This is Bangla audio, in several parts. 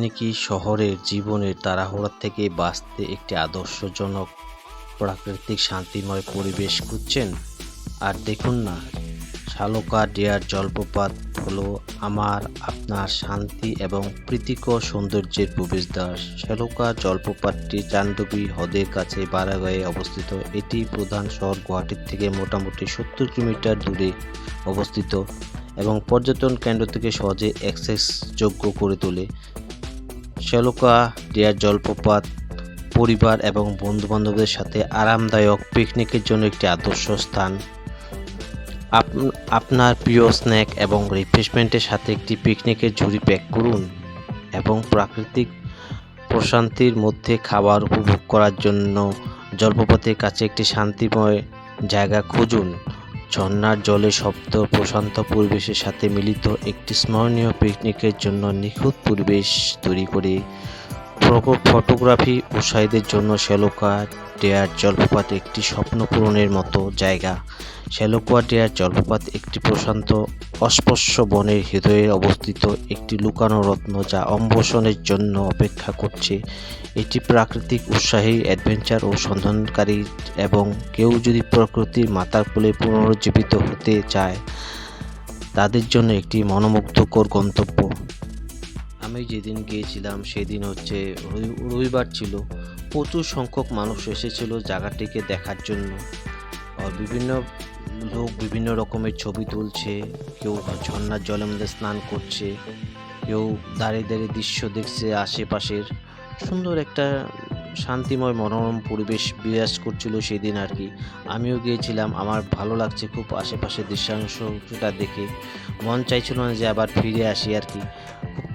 আপনি কি শহরের জীবনের তাড়াহুড়া থেকে বাঁচতে একটি আদর্শজনক প্রাকৃতিক শান্তিময় পরিবেশ খুঁজছেন? আর দেখুন না, শালকা ডিয়ার জলপ্রপাত হল আমার, আপনার শান্তি এবং প্রীতিকর সৌন্দর্যের প্রবেশদ্বার। শালকা জলপ্রপাতটি চান্দবী হ্রদের কাছে বারাগাঁয়ে অবস্থিত। এটি প্রধান শহর গুয়াহাটির থেকে মোটামুটি সত্তর কিলোমিটার দূরে অবস্থিত এবং পর্যটন কেন্দ্র থেকে সহজে অ্যাক্সেসযোগ্য করে তোলে। শ্যালকা ডিয়ার জলপ্রপাত, পরিবার এবং বন্ধুবান্ধবদের সাথে আরামদায়ক পিকনিকের জন্য একটি আদর্শ স্থান। আপ- আপনার প্রিয় স্ন্যাক এবং রিফ্রেশমেন্টের সাথে একটি পিকনিকের ঝুড়ি প্যাক করুন এবং প্রাকৃতিক প্রশান্তির মধ্যে খাবার উপভোগ করার জন্য জলপ্রপাতের কাছে একটি শান্তিময় জায়গা খুঁজুন। ঝর্ণার জলে শব্দ প্রশান্ত পরিবেশের সাথে মিলিত একটি স্মরণীয় পিকনিকের জন্য নিখুঁত পরিবেশ তৈরি করে ফটোগ্রাফি উৎসাহীদের জন্য শ্যালোকা, ডেয়ার, জলপ্রপাত একটি স্বপ্ন পূরণের মতো জায়গা। শ্যালোকা ডেয়ার জলপ্রপাত একটি প্রশান্ত, অস্পর্শ বনের হৃদয়ে অবস্থিত একটি লুকানো রত্ন যা অন্বেষণের জন্য অপেক্ষা করছে। এটি প্রাকৃতিক উৎসাহী, অ্যাডভেঞ্চার ও সন্ধানকারী এবং কেউ যদি প্রকৃতির মাতার কোলে পুনরুজ্জীবিত হতে চায়, তাদের জন্য একটি মনোমুগ্ধকর গন্তব্য। আমি যেদিন গিয়েছিলাম সেদিন হচ্ছে রবি- রবিবার ছিল। প্রচুর সংখ্যক মানুষ এসেছিল জায়গাটিকে দেখার জন্য। বিভিন্ন লোক বিভিন্ন রকমের ছবি তুলছে, কেউ ঝর্ণার জলের মধ্যে স্নান করছে, কেউ দাঁড়িয়ে দাঁড়িয়ে দৃশ্য দেখছে আশেপাশের। সুন্দর একটা শান্তিময় মনোরম পরিবেশ বিরাজ করছিল সেদিন আর কি। আমিও গিয়েছিলাম, আমার ভালো লাগছে খুব আশেপাশের দৃশ্যাংশটা দেখে। মন চাইছিল না যে আবার ফিরে আসি আর কি।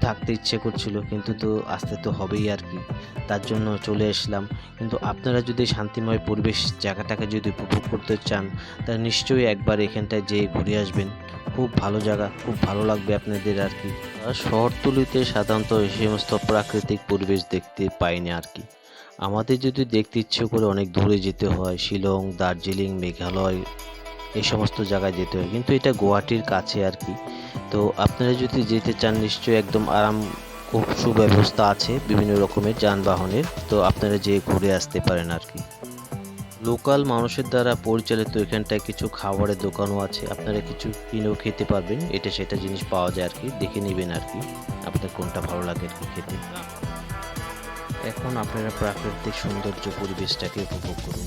থাকতে ইচ্ছে করছিল, কিন্তু তো আসতে তো হবেই আর কি। তার জন্য চলে আসলাম। কিন্তু আপনারা যদি শান্তিময় পরিবেশ জায়গাটাকে যদি উপভোগ করতে চান, তাহলে নিশ্চয়ই একবার এখানটায় যেয়ে ঘুরে আসবেন। খুব ভালো জায়গা, খুব ভালো লাগবে আপনাদের আর কি। শহরতলিতে সাধারণত এই সমস্ত প্রাকৃতিক পরিবেশ দেখতে পাই না আর কি। আমাদের যদি দেখতে ইচ্ছে করে অনেক দূরে যেতে হয়, শিলং, দার্জিলিং, মেঘালয়, এই সমস্ত জায়গায় যেতে হয়। কিন্তু এটা গুয়াহাটির কাছে আর কি। তো আপনারা যদি যেতে চান, নিশ্চয়ই একদম আরাম খুব সুব্যবস্থা আছে বিভিন্ন রকমের যানবাহনের। তো আপনারা যেয়ে ঘুরে আসতে পারেন আর কি। লোকাল মানুষের দ্বারা পরিচালিত এখানটায় কিছু খাবারের দোকানও আছে। আপনারা কিছু কিনেও খেতে পারবেন। এটা সেটা জিনিস পাওয়া যায় আর কি। দেখে নেবেন আর কি, আপনার কোনটা ভালো লাগে আর কি খেতে। এখন আপনারা প্রাকৃতিক সৌন্দর্য পরিবেশটাকে উপভোগ করুন।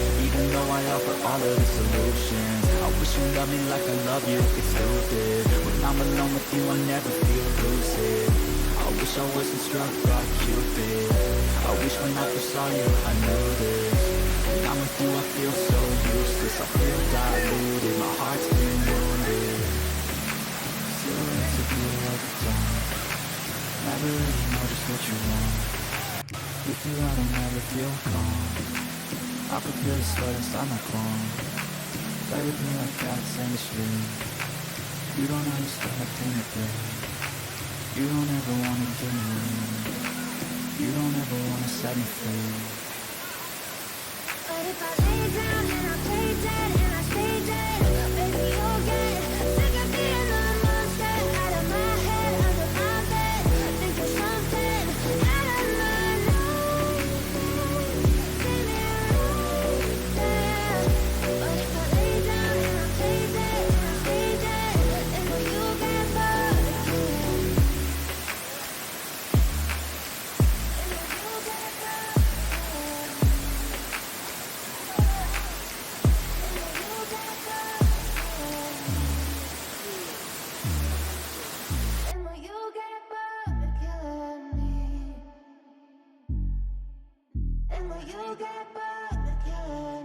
Even though I offer all of the solutions. I wish you loved me like I love you, it's stupid. When I'm alone with you I never feel lucid. I wish I wasn't struck by Cupid. I wish when I first saw you I knew this. When I'm with you I feel so useless. I feel diluted, my heart's been wounded. Silhouettes of you all the time. Never really know just what you want With you I don't ever feel calm I can feel the sweat inside my palms Play with me like cats in the street You don't understand the pain it brings You don't ever wanna give me You don't ever wanna set me free But if I lay down you got back again.